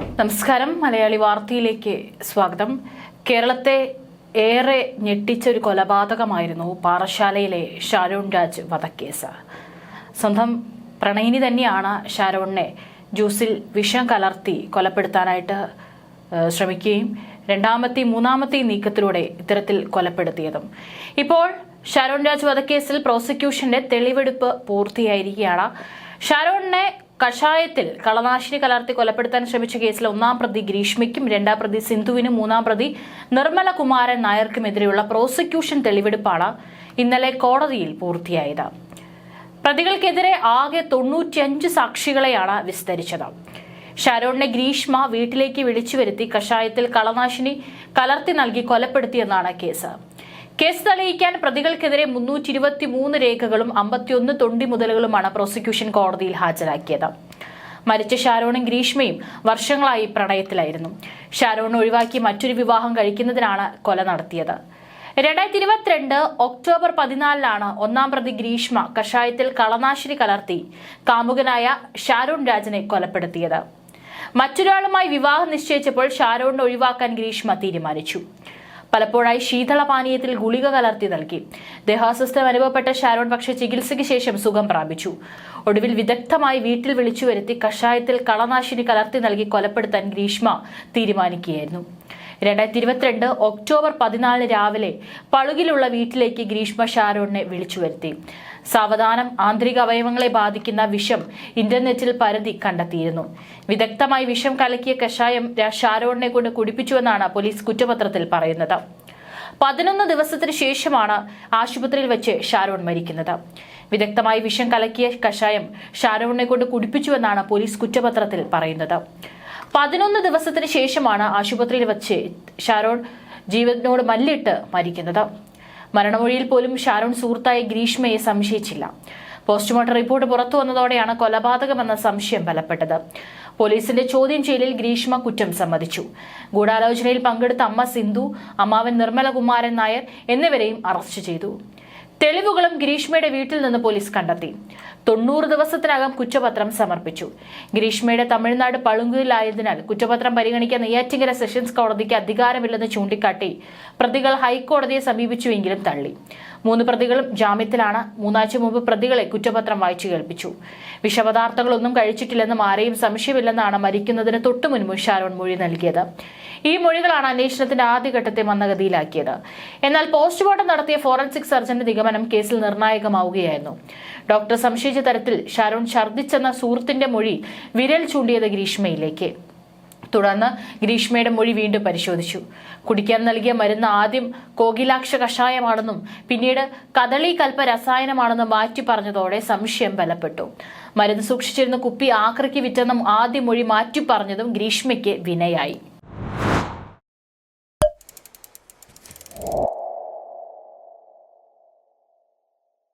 നമസ്കാരം. മലയാളി വാർത്തയിലേക്ക് സ്വാഗതം. കേരളത്തെ ഏറെ ഞെട്ടിച്ച ഒരു കൊലപാതകമായിരുന്നു പാറശാലയിലെ ഷാരോൺ രാജ് വധക്കേസ്. സ്വന്തം പ്രണയിനി തന്നെയാണ് ഷാരോണിനെ ജ്യൂസിൽ വിഷം കലർത്തി കൊലപ്പെടുത്താനായിട്ട് ശ്രമിക്കുകയും രണ്ടാമത്തെ മൂന്നാമത്തെ നീക്കത്തിലൂടെ ഇത്തരത്തിൽ കൊലപ്പെടുത്തിയതും. ഇപ്പോൾ ഷാരോൺ രാജ് വധക്കേസിൽ പ്രോസിക്യൂഷന്റെ തെളിവെടുപ്പ് പൂർത്തിയായിരിക്കുകയാണ്. ഷാരോണിനെ കഷായത്തിൽ കളനാശിനി കലർത്തി കൊലപ്പെടുത്താൻ ശ്രമിച്ച കേസിൽ ഒന്നാം പ്രതി ഗ്രീഷ്മയ്ക്കും രണ്ടാം പ്രതി സിന്ധുവിനും മൂന്നാം പ്രതി നിർമ്മല കുമാരൻ നായർക്കുമെതിരെയുള്ള പ്രോസിക്യൂഷൻ തെളിവെടുപ്പാണ് ഇന്നലെ കോടതിയിൽ പൂർത്തിയായത്. പ്രതികൾക്കെതിരെ ആകെ തൊണ്ണൂറ്റിയഞ്ച് സാക്ഷികളെയാണ് വിസ്തരിച്ചത്. ഷാരോണിനെ ഗ്രീഷ്മ വീട്ടിലേക്ക് വിളിച്ചു വരുത്തി കഷായത്തിൽ കളനാശിനി കലർത്തി നൽകി കൊലപ്പെടുത്തിയെന്നാണ് കേസ്. കേസ് തെളിയിക്കാൻ പ്രതികൾക്കെതിരെ മുന്നൂറ്റി ഇരുപത്തി മൂന്ന് രേഖകളും അമ്പത്തിയൊന്ന് തൊണ്ടി മുതലുകളുമാണ് പ്രോസിക്യൂഷൻ കോടതിയിൽ ഹാജരാക്കിയത്. മരിച്ച ഷാരോണും ഗ്രീഷ്മയും വർഷങ്ങളായി പ്രണയത്തിലായിരുന്നു. ഷാരോൺ ഒഴിവാക്കി മറ്റൊരു വിവാഹം കഴിക്കുന്നതിനാണ് കൊല നടത്തിയത്. രണ്ടായിരത്തി ഇരുപത്തിരണ്ട് ഒക്ടോബർ പതിനാലിനാണ് ഒന്നാം പ്രതി ഗ്രീഷ്മ കഷായത്തിൽ കളനാശിനി കലർത്തി കാമുകനായ ഷാരോൺ രാജനെ കൊലപ്പെടുത്തിയത്. മറ്റൊരാളുമായി വിവാഹം നിശ്ചയിച്ചപ്പോൾ ഷാരോണിനെ ഒഴിവാക്കാൻ ഗ്രീഷ്മ തീരുമാനിച്ചു. പലപ്പോഴായി ശീതളപാനീയത്തിൽ ഗുളിക കലർത്തി നൽകി. ദേഹാസ്വസ്ഥം അനുഭവപ്പെട്ട ഷാരോൺ പക്ഷെ ചികിത്സയ്ക്ക് ശേഷം സുഖം പ്രാപിച്ചു. ഒടുവിൽ വിദഗ്ധമായി വീട്ടിൽ വിളിച്ചു വരുത്തി കഷായത്തിൽ കളനാശിനി കലർത്തി നൽകി കൊലപ്പെടുത്താൻ ഗ്രീഷ്മ തീരുമാനിക്കുകയായിരുന്നു. രണ്ടായിരത്തി ഇരുപത്തിരണ്ട് ഒക്ടോബർ പതിനാലിന് രാവിലെ പളുകിലുള്ള വീട്ടിലേക്ക് ഗ്രീഷ്മ ഷാരോണിനെ വിളിച്ചു വരുത്തി. സാവധാനം ആന്തരിക അവയവങ്ങളെ ബാധിക്കുന്ന വിഷം ഇന്റർനെറ്റിൽ പരതി കണ്ടെത്തിയിരുന്നു. വിദഗ്ധമായി വിഷം കലക്കിയ കഷായം ഷാരോണിനെ കൊണ്ട് കുടിപ്പിച്ചുവെന്നാണ് പോലീസ് കുറ്റപത്രത്തിൽ പറയുന്നത്. പതിനൊന്ന് ദിവസത്തിന് ശേഷമാണ് ആശുപത്രിയിൽ വെച്ച് ഷാരോൺ മരിക്കുന്നത്. വിദഗ്ധമായി വിഷം കലക്കിയ കഷായം ഷാരോണിനെ കൊണ്ട് കുടിപ്പിച്ചുവെന്നാണ് പോലീസ് കുറ്റപത്രത്തിൽ പറയുന്നത്. പതിനൊന്ന് ദിവസത്തിന് ശേഷമാണ് ആശുപത്രിയിൽ വച്ച് ഷാരോൺ ജീവനോട് മല്ലിട്ട് മരിക്കുന്നത്. മരണമൊഴിയിൽ പോലും ഷാരോൺ സുഹൃത്തായ ഗ്രീഷ്മയെ സംശയിച്ചില്ല. പോസ്റ്റ്മോർട്ടം റിപ്പോർട്ട് പുറത്തു വന്നതോടെയാണ് കൊലപാതകമെന്ന സംശയം ബലപ്പെട്ടത്. പോലീസിന്റെ ചോദ്യം ചെയ്യലിൽ ഗ്രീഷ്മ കുറ്റം സമ്മതിച്ചു. ഗൂഢാലോചനയിൽ പങ്കെടുത്ത അമ്മ സിന്ധു അമ്മാവൻ നിർമ്മലകുമാരൻ നായർ എന്നിവരെയും അറസ്റ്റ് ചെയ്തു. തെളിവുകളും ഗ്രീഷ്മയുടെ വീട്ടിൽ നിന്ന് പോലീസ് കണ്ടെത്തി. തൊണ്ണൂറ് ദിവസത്തിനകം കുറ്റപത്രം സമർപ്പിച്ചു. ഗ്രീഷ്മയുടെ തമിഴ്നാട് പളുങ്കുലായതിനാൽ കുറ്റപത്രം പരിഗണിക്കാൻ നെയ്യാറ്റിങ്കര സെഷൻസ് കോടതിക്ക് അധികാരമില്ലെന്ന് ചൂണ്ടിക്കാട്ടി പ്രതികൾ ഹൈക്കോടതിയെ സമീപിച്ചുവെങ്കിലും തള്ളി. മൂന്ന് പ്രതികളും ജാമ്യത്തിലാണ്. മൂന്നാഴ്ച മുമ്പ് പ്രതികളെ കുറ്റപത്രം വായിച്ചു കേൾപ്പിച്ചു. വിഷപദാർത്ഥങ്ങളൊന്നും കഴിച്ചിട്ടില്ലെന്നും ആരെയും സംശയമില്ലെന്നാണ് മരിക്കുന്നതിന് തൊട്ടു മുൻപ് ഷാരോൺ മൊഴി നൽകിയത്. ഈ മൊഴികളാണ് അന്വേഷണത്തിന്റെ ആദ്യഘട്ടത്തെ മന്ദഗതിയിലാക്കിയത്. എന്നാൽ പോസ്റ്റ്മോർട്ടം നടത്തിയ ഫോറൻസിക് സർജന്റെ നിഗമനം കേസിൽ നിർണായകമാവുകയായിരുന്നു. ഡോക്ടർ സംശയിച്ച തരത്തിൽ ഷാരോൺ ഛർദ്ദിച്ചെന്ന സുഹൃത്തിന്റെ മൊഴി വിരൽ ചൂണ്ടിയത് ഗ്രീഷ്മയിലേക്ക്. തുടർന്ന് ഗ്രീഷ്മയുടെ മൊഴി വീണ്ടും പരിശോധിച്ചു. കുടിക്കാൻ നൽകിയ മരുന്ന് ആദ്യം കോകിലാക്ഷ കഷായമാണെന്നും പിന്നീട് കദളി കൽപ്പ രസായനമാണെന്നും മാറ്റി പറഞ്ഞതോടെ സംശയം ബലപ്പെട്ടു. മരുന്ന് സൂക്ഷിച്ചിരുന്ന കുപ്പി ആക്രിക്ക് വിറ്റെന്നും ആദ്യ മൊഴി മാറ്റി പറഞ്ഞതും ഗ്രീഷ്മയ്ക്ക് വിനയായി. you